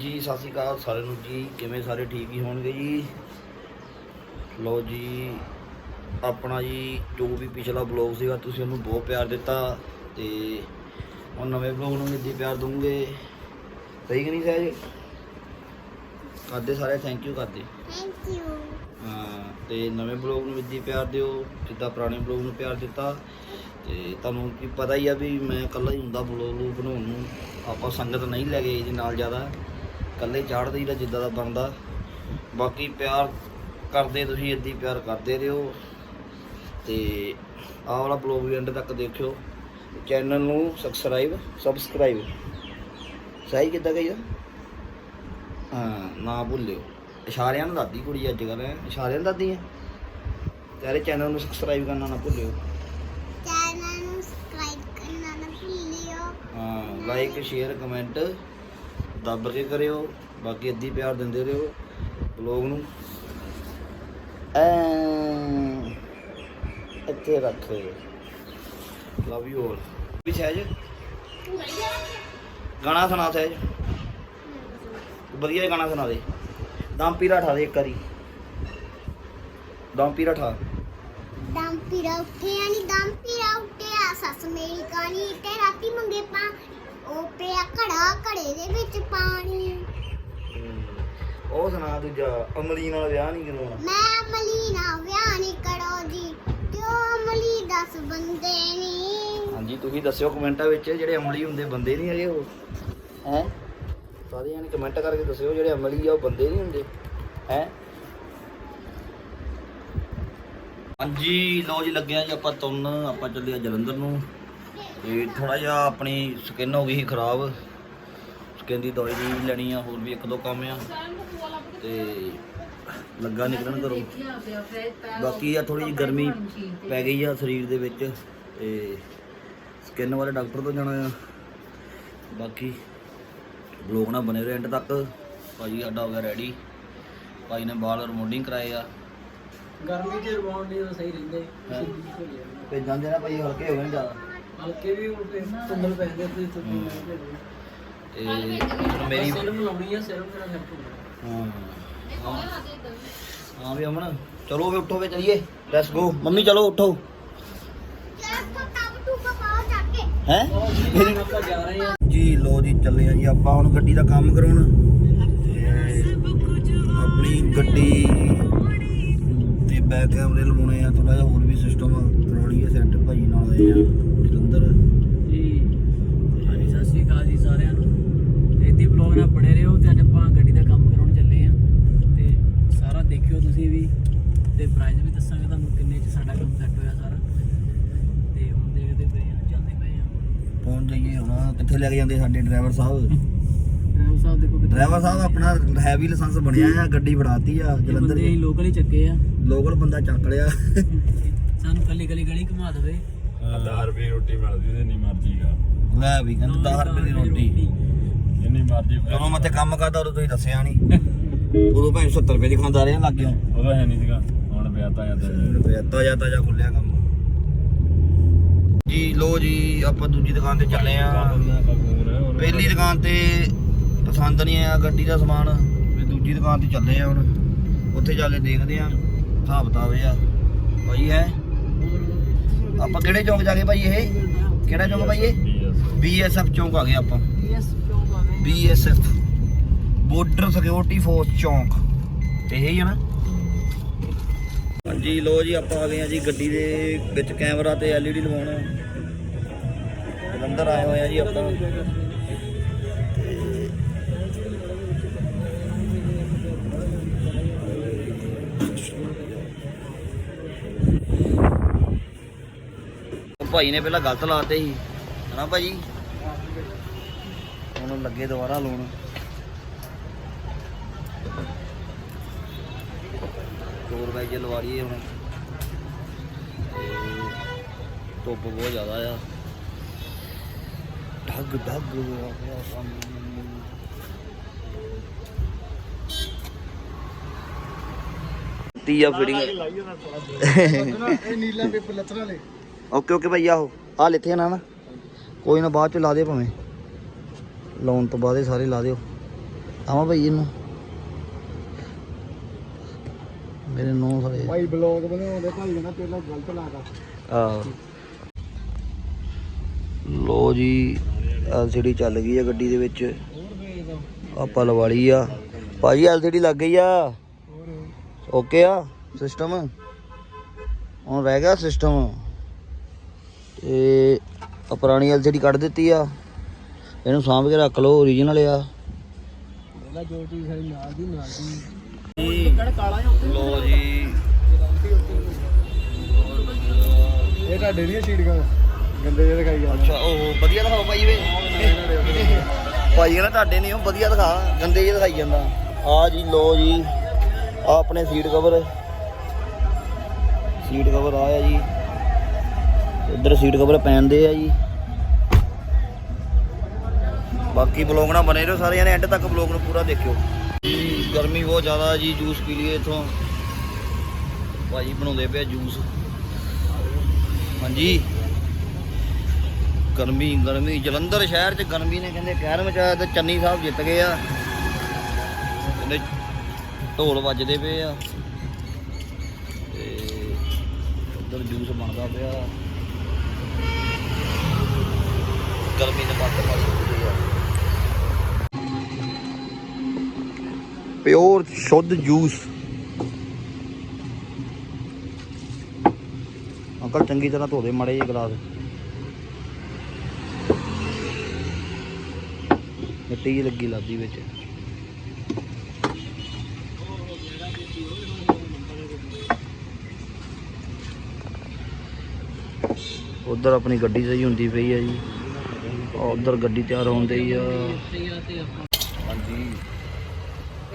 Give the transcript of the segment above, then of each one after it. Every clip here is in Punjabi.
ਜੀ ਸਤਿ ਸ਼੍ਰੀ ਅਕਾਲ ਸਾਰਿਆਂ ਨੂੰ ਜੀ। ਕਿਵੇਂ ਸਾਰੇ ਠੀਕ ਹੀ ਹੋਣਗੇ ਜੀ? ਲੋ ਜੀ ਆਪਣਾ ਜੀ ਜੋ ਵੀ ਪਿਛਲਾ ਬਲੌਗ ਸੀਗਾ ਤੁਸੀਂ ਉਹਨੂੰ ਬਹੁਤ ਪਿਆਰ ਦਿੱਤਾ ਤੇ ਹੁਣ ਨਵੇਂ ਬਲੌਗ ਨੂੰ ਵੀ ਪਿਆਰ ਦੂੰਗੇ ਸਹੀ ਕਿ ਨਹੀਂ ਸਹਿਜ? ਕਰਦੇ ਸਾਰੇ ਥੈਂਕ ਯੂ ਕਰਦੇ। ਥੈਂਕ ਯੂ ਹਾਂ ਤੇ ਨਵੇਂ ਬਲੌਗ ਨੂੰ ਵੀ ਪਿਆਰ ਦਿਓ ਜਿੱਦਾਂ ਪੁਰਾਣੇ ਬਲੌਗ ਨੂੰ ਪਿਆਰ ਦਿੱਤਾ। ਤੇ ਤੁਹਾਨੂੰ ਕੀ ਪਤਾ ਹੀ ਆ ਵੀ ਮੈਂ ਇਕੱਲਾ ਹੀ ਹੁੰਦਾ ਬਲੌਗ ਨੂੰ ਬਣਾਉਣ ਨੂੰ। ਆਪਾਂ ਸੰਗਤ ਨਹੀਂ ਲੈ ਗਏ ਇਹਦੇ ਨਾਲ ਜ਼ਿਆਦਾ। ਇਕੱਲੇ ਚਾੜਦੇ ਦਾ ਜਿੱਦਾਂ ਦਾ ਬਣਦਾ। ਬਾਕੀ ਪਿਆਰ ਕਰਦੇ ਤੁਸੀਂ ਇੱਦਾਂ ਪਿਆਰ ਕਰਦੇ ਰਹੋ। ਤੇ ਆਹ ਵਾਲਾ ਬਲੌਗ ਵੀ ਐਂਡ ਤੱਕ ਦੇਖਿਓ। ਚੈਨਲ ਨੂੰ ਸਬਸਕ੍ਰਾਈਬ ਸਬਸਕ੍ਰਾਈਬ ਸਹੀ ਕਿੱਦਾਂ ਕਹੀਦਾ? ਹਾਂ ਨਾ ਭੁੱਲਿਓ। ਇਸ਼ਾਰਿਆਂ ਨਾਲ ਦਾਦੀ ਕੁੜੀ ਅੱਜ ਕੱਲ੍ਹ। ਇਸ਼ਾਰਿਆਂ ਨਾਲ ਦਾਦੀ ਹੈ ਤੇਰੇ ਚੈਨਲ ਨੂੰ ਸਬਸਕ੍ਰਾਈਬ ਕਰਨਾ ਨਾ ਭੁੱਲਿਓ। ਚੈਨਲ ਨੂੰ ਸਬਸਕ੍ਰਾਈਬ ਕਰਨਾ ਨਾ ਭੁੱਲਿਓ। ਹਾਂ ਲਾਈਕ ਸ਼ੇਅਰ ਕਮੈਂਟ ਦੱਬ ਕੇ ਕਰਿਓ, ਬਾਕੀ ਇੱਦਾਂ ਪਿਆਰ ਦਿੰਦੇ ਰਹੋ ਬਲੌਗ ਨੂੰ। ਐ ਇੱਥੇ ਰੱਖ। ਲਵ ਯੂ ਆਲ ਵੀ ਸਹਿਜ? ਗਾਣਾ ਸੁਣਾ ਸਹਿਜ। ਵਧੀਆ ਗਾਣਾ ਸੁਣਾ ਦੇ। ਦਮ ਪੀਰਾ ਠਾ ਦੇ ਇੱਕ ਵਾਰੀ। ਦਮ ਪੀਰਾ ਠਾ। ਦੰਪੀਰਾ ਉੱਠਿਆ ਨੀ ਦੰਪੀਰਾ ਉੱਠਿਆ। ਸੱਸ ਮੇਰੀ ਕਾਣੀ ਤੇ ਰਾਤੀ ਮੰਗੇ ਪਾ। ਉਹ ਪਿਆ ਘੜਾ ਘੜੇ ਦੇ ਵਿੱਚ ਪਾਣੀ ਉਹ ਸੁਣਾ ਦੂਜਾ ਅਮਲੀ ਨਾਲ ਵਿਆਹ ਨਹੀਂ ਕਰਾਉਣਾ? ਮੈਂ ਅਮਲੀ ਨਾ ਵਿਆਹ ਨਹੀਂ ਕਰੋ ਜੀ ਕਿਉਂ ਅਮਲੀ ਦਸ ਬੰਦੇ ਨੀ ਹਾਂਜੀ ਤੁਸੀਂ ਦੱਸਿਓ ਕਮੈਂਟਾਂ ਵਿੱਚ ਜਿਹੜੇ ਅਮਲੀ ਹੁੰਦੇ ਬੰਦੇ ਨਹੀਂ ਹੈਗੇ ਉਹ। ਹੈ? ਸਾਰੇ ਜਾਣੇ ਕਮੈਂਟ ਕਰਕੇ ਦੱਸਿਓ ਜਿਹੜੇ ਅਮਲੀ ਆ ਉਹ ਬੰਦੇ ਨਹੀਂ ਹੁੰਦੇ। ਹੈ? ਹਾਂਜੀ ਲੋ ਜੀ ਲੱਗਿਆ ਜੀ ਆਪਾਂ ਤੁਰਨ ਆਪਾਂ ਚੱਲੇ ਆ ਜਲੰਧਰ ਨੂੰ। ਤੇ ਥੋੜਾ ਜਿਹਾ ਆਪਣੀ ਸਕਿਨ ਹੋ ਗਈ ਸੀ ਖਰਾਬ। ਸਕਿਨ ਦੀ ਦਵਾਈ ਵੀ ਲੈਣੀ ਆ ਹੋਰ ਵੀ ਇੱਕ ਦੋ ਕੰਮ ਆ। ਤੇ ਲੱਗਾ ਨਿਕਲਣ ਘਰੋਂ। ਬਾਕੀ ਆ ਥੋੜੀ ਜਿਹੀ ਗਰਮੀ ਪੈ ਗਈ ਆ ਸਰੀਰ ਦੇ ਵਿੱਚ ਤੇ ਸਕਿਨ ਵਾਲੇ ਡਾਕਟਰ ਤੋਂ ਜਾਣਾ ਆ। ਬਾਕੀ ਬਲੌਗ ਨਾਲ ਬਨੇ ਰਹੇ ਐਂਡ ਤੱਕ। ਭਾਜੀ ਸਾਡਾ ਹੋ ਗਿਆ ਰੈਡੀ ਭਾਈ ਨੇ ਵਾਲ ਰਿਮੂਵਿੰਗ ਕਰਾਏ ਆ। ਗਰਮੀ ਚ ਨਹੀਂ ਸਹੀ ਰਹਿੰਦੇ। ਹੈਂ? ਤੇ ਜਾਂਦੇ ਨਾ ਭਾਈ ਹਲਕੇ ਹੋ ਗਏ ਨੇ ਜ਼ਿਆਦਾ। ਹਲਕੇ ਵੀ ਉਲਟੇ ਤੁੰਬਲ ਪੈਂਦੇ ਤੇ ਤੁੰਬਲ ਪੈਂਦੇ ਤੇ ਹੁਣ ਮੇਰੀ ਸਿਰਮ ਲਾਉਣੀ ਆ ਸਿਰਮ ਤੇਰਾ ਸਿਰ ਤੋਂ ਹਾਂ। ਹਾਂ। ਹਾਂ। ਵੀ ਅਮਨ ਚਲੋ ਵੀ ਉੱਠੋ ਵੇ ਚਲੀਏ। ਲੈਟਸ ਗੋ ਮੰਮੀ ਚਲੋ ਉੱਠੋ। ਯਾਰ ਤੋਂ ਤਬ ਤੂੰ ਪਾਓ ਜਾ ਕੇ। ਹੈ? ਹੁਣ ਆਪਾਂ ਜਾ ਰਹੇ ਆ। ਜੀ ਲੋ ਜੀ ਚੱਲੇ ਆ ਜੀ ਆਪਾਂ ਹੁਣ ਗੱਡੀ ਦਾ ਕੰਮ ਕਰਾਉਣ। ਤੇ ਆਪਣੀ ਗੱਡੀ ਤੇ ਬੈਕ ਕੈਮਰੇ ਲਵਾਉਣੇ ਆ ਥੋੜਾ ਜਿਹਾ ਹੋਰ ਵੀ ਸਿਸਟਮ ਕਰਾਉਣੀ ਹੈ ਸੈੱਟ ਭਾਈ ਨਾਲ ਆਏ ਆ ਜਲੰਧਰ ਜੀ ਹਾਂਜੀ ਸਤਿ ਸ਼੍ਰੀ ਅਕਾਲ ਜੀ ਸਾਰਿਆਂ ਨੂੰ ਤੇ ਇੱਥੇ ਬਲੌਗ ਨਾਲ ਬਣੇ ਰਹੋ ਤੇ ਅੱਜ ਆਪਾਂ ਗੱਡੀ ਦਾ ਕੰਮ ਕਰਾਉਣ ਚੱਲੇ ਆ ਤੇ ਸਾਰਾ ਦੇਖਿਓ ਤੁਸੀਂ ਵੀ ਤੇ ਪ੍ਰਾਈਸ ਵੀ ਦੱਸਾਂਗੇ ਤੁਹਾਨੂੰ ਕਿੰਨੇ ਚ ਸਾਡਾ ਕੰਮ ਸੈੱਟ ਹੋਇਆ ਸਾਰਾ ਤੇ ਹੁਣ ਦੇਖਦੇ ਪਏ ਆ ਚੱਲਦੇ ਪਏ ਪਹੁੰਚ ਜਾਈਏ ਹੁਣ ਕਿੱਥੇ ਲੈ ਕੇ ਜਾਂਦੇ ਸਾਡੇ ਡਰਾਈਵਰ ਸਾਹਿਬ? ਡਰਾਈਵਰ ਸਾਹਿਬ ਦੇਖੋ ਕਿੱਥੇ ਡਰਾਈਵਰ ਸਾਹਿਬ ਆਪਣਾ ਹੈਵੀ ਲਾਇਸੈਂਸ ਬਣਿਆ ਆ ਗੱਡੀ ਫੜਾਤੀ ਆ ਜਲੰਧਰ ਜਲੰਧਰ ਦੇ। ਲੋਕਲ ਹੀ ਚੱਕੇ ਆ। ਲੋਕਲ ਬੰਦਾ ਚੱਕ ਲਿਆ। ਸਾਨੂੰ ਕੱਲੀ ਕੱਲੀ ਗਲੀ ਘੁਮਾ ਦੇਵੇ। 10 ਰੁਪਏ ਰੋਟੀ ਮਿਲਦੀ ਤੇ ਨਹੀਂ ਮਰਜ਼ੀ ਗਾ ਲੈ ਵੀ ਕਹਿੰਦਾ 10 ਰੁਪਏ ਦੀ ਰੋਟੀ। ਜਿੰਨੀ ਮਰਜ਼ੀ ਜਦੋਂ ਮੈਂ ਤੇ ਕੰਮ ਕਰਦਾ ਉਦੋਂ ਤੁਸੀਂ ਦੱਸਿਆ ਨਹੀਂ ਉਦੋਂ ਭਾਵੇਂ 70 ਰੁਪਏ ਦੀ ਖਾਂਦਾ ਰਿਹਾ ਲੱਗ ਗਿਆ ਉਹਦਾ ਹੈ ਨਹੀਂ ਸੀਗਾ। ਹੁਣ ਵਿਆਹਤਾ ਜਾਂਦਾ ਤਾਜ਼ਾ ਤਾਜ਼ਾ ਖੁੱਲਿਆ ਕੰਮ। ਜੀ ਲੋ ਜੀ ਆਪਾਂ ਦੂਜੀ ਦੁਕਾਨ ਤੇ ਚੱਲੇ ਆ। ਪਹਿਲੀ ਦੁਕਾਨ ਤੇ ਪਸੰਦ ਨਹੀਂ ਆਇਆ ਗੱਡੀ ਦਾ ਸਮਾਨ ਤੇ ਦੂਜੀ ਦੁਕਾਨ ਤੇ ਚੱਲੇ ਆ ਹੁਣ। ਉੱਥੇ ਜਾ ਕੇ ਦੇਖਦੇ ਆ ਹਿਸਾਬ ਕਿਤਾਬ ਆ। ਭਾਈ ਹੈ? ਆਪਾਂ ਕਿਹੜੇ ਚੌਂਕ ਜਾ ਕੇ ਭਾਈ ਇਹ? ਕਿਹੜਾ ਚੌਂਕ ਭਾਈ ਇਹ? ਬੀਐਸਐਫ ਚੌਂਕ ਆ ਗਏ ਆਪਾਂ। ਯੈਸ ਚੌਂਕ ਆ ਗਏ। ਬੀਐਸਐਫ ਬਾਰਡਰ ਸਿਕਿਉਰਿਟੀ ਫੋਰਸ ਚੌਂਕ। ਇਹ ਹੀ ਹੈ ਨਾ? ਹਾਂਜੀ ਲੋ ਜੀ, ਆਪਾਂ ਆ ਗਏ ਆ ਜੀ ਗੱਡੀ ਦੇ ਵਿੱਚ ਕੈਮਰਾ ਤੇ ਐਲਈਡੀ ਲਵਾਉਣਾ। ਜਲੰਧਰ ਆਏ ਹੋਏ ਆ ਜੀ ਆਪਾਂ। ਉਹ ਭਾਈ ਨੇ ਪਹਿਲਾਂ ਗਲਤ ਲਾਤੇ ਸੀ। ਹਨਾ ਭਾਜੀ? ਹੁਣ ਲੱਗੇ ਦੁਬਾਰਾ ਲਾਉਣ। ਹੋਰ ਵੈਜ ਲਵਾ ਲਈਏ ਹੁਣ। ਤੇ ਧੁੱਪ ਬਹੁਤ ਜ਼ਿਆਦਾ ਆ। ਢੱਗ ਢੱਗ ਹੋਇਆ ਪਿਆ ਕੰਮ ਤੀਆ ਫੀਡਿੰਗ ਇਹ ਨੀਲਾ ਪੇਪਰ ਲੱਤਰਾ ਲੈ ਓਕੇ ਓਕੇ ਭਈਆ ਆਹੋ। ਆ ਲਿੱਥੇ ਨਾ ਨਾ। ਕੋਈ ਨਾ ਬਾਅਦ ਚ ਲਾ ਦੇ ਭਾਵੇਂ। ਲਾਉਣ ਤੋਂ ਬਾਅਦ ਇਹ ਸਾਰੇ ਲਾ ਦਿਓ। ਦਿਖਾਵਾਂ ਭਾਈ ਇਹਨੂੰ। ਮੇਰੇ ਨੌ ਸਾਰੇ ਭਾਈ ਬਲੌਗ ਬਣਾਉਂਦੇ ਭਾਈ ਕਹਿੰਦਾ ਪਹਿਲਾਂ ਗਲਤ ਲਾਗਾ ਆਹ। ਲੋ ਜੀ ਐਲਸੀਡੀ ਚੱਲ ਗਈ ਆ ਗੱਡੀ ਦੇ ਵਿੱਚ। ਆਪਾਂ ਲਵਾ ਲਈ ਆ ਭਾਜੀ ਐਲਸੀਡੀ ਲੱਗ ਗਈ ਆ। ਓਕੇ ਆ ਸਿਸਟਮ ਹੁਣ ਰਹਿ ਗਿਆ ਸਿਸਟਮ ਤੇ ਆ ਪੁਰਾਣੀ ਐਲਸੀਡੀ ਕੱਢ ਦਿੱਤੀ ਆ। ਇਹਨੂੰ ਸਾਂਭ ਕੇ ਰੱਖ ਲਓ ਓਰੀਜਨਲ ਆ। ਇਹਦਾ ਜੋ ਚੀਜ਼ ਸਾਡੀ ਨਾਲ ਦੀ ਨਾਲ ਦੀ। ਲੋ ਜੀ ਇਹ ਤੁਹਾਡੇ ਨਹੀਂ ਸੀੜੀਆਂ ਗੰਦੇ ਜਿਹੇ ਦਿਖਾਈ ਜਾਂਦੇ। ਅੱਛਾ ਉਹ ਵਧੀਆ ਦਿਖਾਓ ਭਾਈ ਵੇ। ਭਾਈ ਕਹਿੰਦਾ ਤੁਹਾਡੇ ਨਹੀਂ ਉਹ ਵਧੀਆ ਦਿਖਾ, ਗੰਦੇ ਜਿਹੇ ਦਿਖਾਈ ਜਾਂਦਾ। ਆ ਜੀ ਲੋ ਜੀ, ਆ ਆਪਣੇ ਸੀਟ ਕਵਰ। ਸੀਟ ਕਵਰ ਆ ਆ ਜੀ। ਇੱਧਰ ਸੀਟ ਕਵਰ ਪੈਣਦੇ ਆ ਜੀ। ਬਾਕੀ ਬਲੌਗ ਨਾਲ ਬਨੇ ਰਹੋ ਸਾਰੇ ਜਣੇ ਐਂਡ ਤੱਕ ਬਲੌਗ ਨੂੰ ਪੂਰਾ ਦੇਖਿਓ। ਜੀ, ਗਰਮੀ ਬਹੁਤ ਜ਼ਿਆਦਾ ਜੀ, ਜੂਸ ਪੀ ਲਈਏ ਇਥੋਂ। ਭਾਜੀ ਬਣਾਉਂਦੇ ਪਿਆ ਜੂਸ। ਹਾਂਜੀ। ਗਰਮੀ ਗਰਮੀ। ਜਲੰਧਰ ਸ਼ਹਿਰ 'ਚ ਗਰਮੀ ਨੇ ਕਹਿੰਦੇ ਕਹਿਰ ਮਚਾਇਆ ਤੇ ਚੰਨੀ ਸਾਹਿਬ ਜਿੱਤ ਗਏ ਆ। ਕਹਿੰਦੇ ਢੋਲ ਵੱਜਦੇ ਪਏ ਆ। ਤੇ ਉਧਰ ਜੂਸ ਬਣਦਾ ਪਿਆ। ਗਰਮੀ ਦੇ ਮੱਤ ਪਿਓਰ ਸ਼ੁੱਧ ਜੂਸ। ਅੰਕਲ, ਚੰਗੀ ਤਰ੍ਹਾਂ ਧੋ ਦੇ ਮੜੇ ਜਿਹੇ ਗਲਾਸ। ਮਿੱਟੀ ਜਿਹੀ ਲੱਗੀ ਲਾਦੀ ਵਿੱਚ। ਉਧਰ ਆਪਣੀ ਗੱਡੀ ਸਹੀ ਹੁੰਦੀ ਪਈ ਆ ਜੀ। ਉਧਰ ਗੱਡੀ ਤਿਆਰ ਹੋਣ ਹੁੰਦੀ ਆ।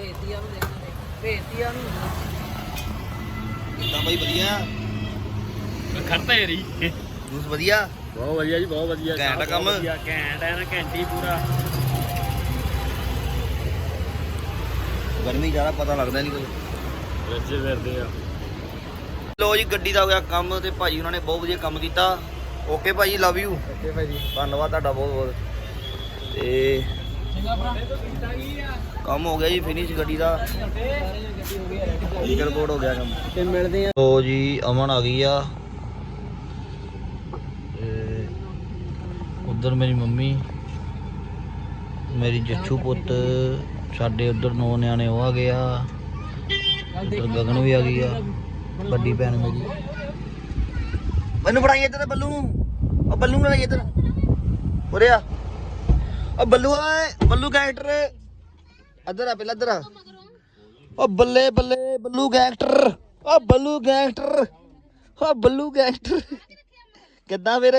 ਭੇਜਤੀਆਂ ਨੂੰ ਦੇਖਣਾ ਭੇਜਤੀਆਂ ਨੂੰ। ਕਿੱਦਾਂ ਬਾਈ ਵਧੀਆ? ਖੜਤਾ ਯਾਰੀ ਜੂਸ ਵਧੀਆ? ਬਹੁਤ ਵਧੀਆ ਜੀ ਬਹੁਤ ਵਧੀਆ। ਘੈਂਟ ਬਹੁਤ ਕੰਮ। ਵਧੀਆ, ਘੈਂਟ ਹੈ ਨਾ ਘੰਟੀ ਪੂਰਾ। ਗਰਮੀ ਜ਼ਿਆਦਾ ਪਤਾ ਲੱਗਦਾ ਨਹੀਂ ਕੁਝ ਰੱਜੇ ਫਿਰਦੇ ਆ। ਲੋ ਜੀ ਗੱਡੀ ਦਾ ਹੋ ਗਿਆ ਕੰਮ ਤੇ ਭਾਜੀ ਉਹਨਾਂ ਨੇ ਬਹੁਤ ਵਧੀਆ ਕੰਮ ਕੀਤਾ। ਓਕੇ ਭਾਜੀ ਲਵ ਯੂ ਓਕੇ ਭਾਈ ਜੀ। ਧੰਨਵਾਦ ਤੁਹਾਡਾ ਬਹੁਤ ਬਹੁਤ ਤੇ ਕੰਮ ਹੋ ਗਿਆ ਜੀ ਫਿਨਿਸ਼ ਗੱਡੀ ਦਾ। ਲੀਗਲ ਕੋਡ ਹੋ ਗਿਆ ਕੰਮ। ਤੇ ਮਿਲਦੇ ਆ। ਲੋ ਜੀ ਅਮਨ ਆ ਗਈ ਆ। ਤੇ ਉਧਰ ਮੇਰੀ ਮੰਮੀ ਮੇਰੀ ਜੱਛੂ ਪੁੱਤ ਸਾਡੇ ਉਧਰ ਨੌ ਨਿਆਣੇ ਉਹ ਆ ਗਿਆ ਉਧਰ ਗਗਨ ਵੀ ਆ ਗਈ ਆ ਵੱਡੀ ਭੈਣ ਮੇਰੀ। ਮੈਨੂੰ ਫੜਾਈ ਇੱਧਰ ਬੱਲੂ ਨੂੰ। ਉਹ ਬੱਲੂ ਨੂੰ ਲੈ ਇੱਧਰ। ਉਰੇ ਆ। ਉਹ ਬੱਲੂ ਓਏ ਬੱਲੂ ਗੈਂਗਸਟਰ ਇੱਧਰ ਆ, ਪਹਿਲਾਂ ਇੱਧਰ ਆ। ਉਹ ਬੱਲੇ ਬੱਲੇ, ਬੱਲੂ ਗੈਂਗਸਟਰ ਉਹ ਬੱਲੂ ਗੈਂਗਸਟਰ ਉਹ ਬੱਲੂ ਗੈਂਗਸਟਰ ਕਿੱਦਾਂ ਫਿਰ?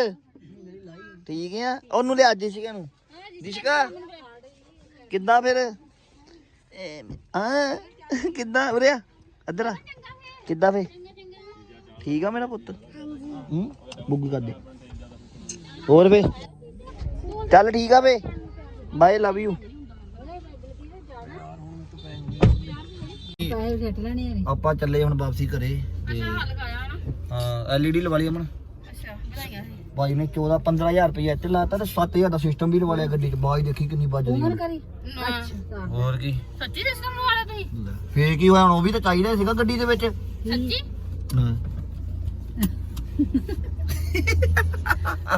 ਠੀਕ ਆ। ਉਹਨੂੰ ਲਿਆ ਜਿਸ਼ਕਾ ਨੂੰ। ਜਿਸ਼ਕਾ ਕਿੱਦਾਂ ਫਿਰ? ਆ, ਕਿੱਦਾਂ ਉਰੇ ਇੱਧਰ ਆ। ਕਿੱਦਾਂ ਫੇ ਠੀਕ ਆ ਮੇਰਾ ਪੁੱਤ। ਹੂੰ, ਬੁੱਗੀ ਕਰ ਦੇ ਹੋਰ ਵੇ ਚੱਲ ਠੀਕ ਆ ਵੇ ਬਾਏ ਲਵ ਯੂ ਆਪਾਂ ਚੱਲੇ ਹੁਣ ਵਾਪਸੀ ਘਰੇ ਤੇ ਹਾਂ ਐਲਈਡੀ ਲਵਾ ਲਈ ਅਮਨ। ਭਾਈ ਨੇ 14 15000 ਰੁਪਏ ਇੱਥੇ ਲਾਤਾ ਤੇ 7000 ਦਾ ਸਿਸਟਮ ਵੀ ਲਵਾ ਲਿਆ ਗੱਡੀ 'ਚ। ਬਾਈ ਦੇਖੀ ਕਿੰਨੀ ਵੱਜਦੀ। ਹੋਰ ਕੀ? ਸੱਚੀ ਸਿਸਟਮ ਵਾਲਾ ਤੁਸੀਂ? ਲੈ, ਫੇਰ ਕੀ ਹੋਇਆ ਹੁਣ? ਉਹ ਵੀ ਤਾਂ ਚਾਹੀਦਾ ਸੀਗਾ ਗੱਡੀ ਦੇ ਵਿੱਚ। ਸੱਚੀ? ਹਾਂ।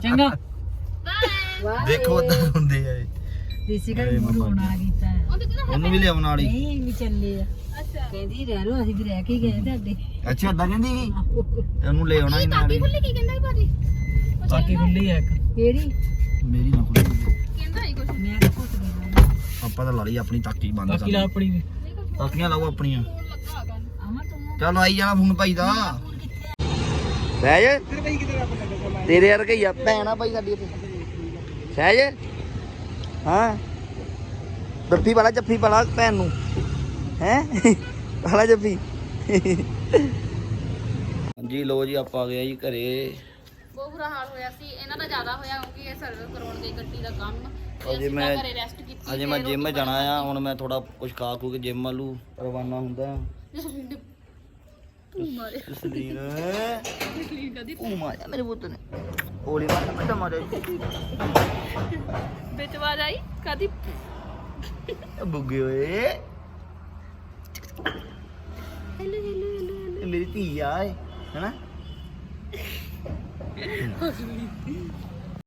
ਚੰਗਾ। ਬਾਏ ਦੇਖੋ ਉਦਾਂ ਹੁੰਦੇ ਆ ਇਹ। ਦੇਸੀ ਘਰ ਬਣਾਉਣਾ ਕੀਤਾ ਉਹਦੇ ਕਿਹਦਾ ਉਹਨੂੰ ਵੀ ਲਿਆਉਣ ਵਾਲੀ। ਨਹੀਂ ਵੀ ਚੱਲੇ ਆ। ਅੱਛਾ। ਕਹਿੰਦੀ ਰਹਿ ਲੋ ਅਸੀਂ ਵੀ ਰਹਿ ਕੇ ਗਏ ਤੁਹਾਡੇ। ਅੱਛਾ ਏਦਾਂ ਕਹਿੰਦੀ ਸੀ? ਤੇ ਉਹਨੂੰ ਲੈ ਆਉਣਾ ਹੀ ਨਾਲ ਤਾਕੀ ਹੀ। ਖੁੱਲੀ ਕੀ ਕਹਿੰਦਾ ਸੀ ਭਾਜੀ? ਬਾਕੀ ਖੁੱਲੀ ਆ ਇੱਕ। ਕਿਹੜੀ? ਮੇਰੀ ਨਾ ਖੁੱਲੀ ਕਹਿੰਦਾ ਹੀ ਕੁਛ। ਮੈਂ ਤਾਂ ਘੁੱਟ ਗਈ ਆਪਾਂ ਤਾਂ ਲਾ ਲਈ ਆਪਣੀ ਤਾਕੀ ਬੰਦ ਬਾਕੀ ਲਾ ਕਰ ਆਪਣੀ ਵੀ। ਤਾਕੀਆਂ ਲਾਓ ਆਪਣੀਆਂ। ਲੱਗਾ ਹੈਗਾ। ਆਵਾਂ ਤੂੰ। ਚੱਲ ਆਈ ਜਾਣਾ ਫੋਨ ਭਾਈ ਦਾ। ਸਹਿਜ? ਤੇਰੇ ਵਰਗੇ ਹੀ ਆ। ਭੈਣ ਆ ਭਾਈ ਸਾਡੀ ਇੱਥੇ। ਸਹਿਜ? ਹਾਂ। ਜੱਫੀ ਵਾਲਾ ਜੱਫੀ ਵਾਲਾ ਭੈਣ ਨੂੰ। ਹੈ? ਵਾਲਾ ਜੱਫੀ। ਹਾਂਜੀ ਲੋ ਜੀ ਆਪਾਂ ਆ ਗਏ ਆ ਜੀ ਘਰੇ। ਬਹੁਤ ਬੁਰਾ ਹਾਲ ਹੋਇਆ ਸੀ। ਇਹਨਾਂ ਦਾ ਜ਼ਿਆਦਾ ਹੋਇਆ ਕਿਉਂਕਿ ਇਹ ਸਰਵਿਸ ਕਰਾਉਣ ਗਏ ਗੱਡੀ ਦਾ ਕੰਮ। ਤੇ ਅਜੇ ਅਸੀਂ ਮੈਂ ਘਰੇ ਰੈਸਟ ਕੀਤੀ ਅਜੇ ਮੈਂ ਜਿਮ ਜਾਣਾ ਆ। ਹੁਣ ਮੈਂ ਥੋੜਾ ਕੁਝ ਖਾ ਖੂ ਕੇ ਜਿਮ ਵੱਲੋਂ ਰਵਾਨਾ ਹੁੰਦਾ। ਤੂੰ ਮਾਰੇ। ਕਲੀਨ ਕਦੀ ਉਹ ਮਾਰਿਆ ਮੇਰੇ ਪੁੱਤ ਨੇ। ਹੋਲੀ ਮਾਰ ਮੈਂ ਮਾਰਿਆ ਵਿੱਚ ਆਵਾਜ਼ ਆਈ? ਕਦੀ ਬੁੱਗੇ ਓਏ। ਹੈਲੋ ਹੈਲੋ ਹੈਲੋ ਮੇਰੀ ਧੀ ਆ ਹੈਨਾ?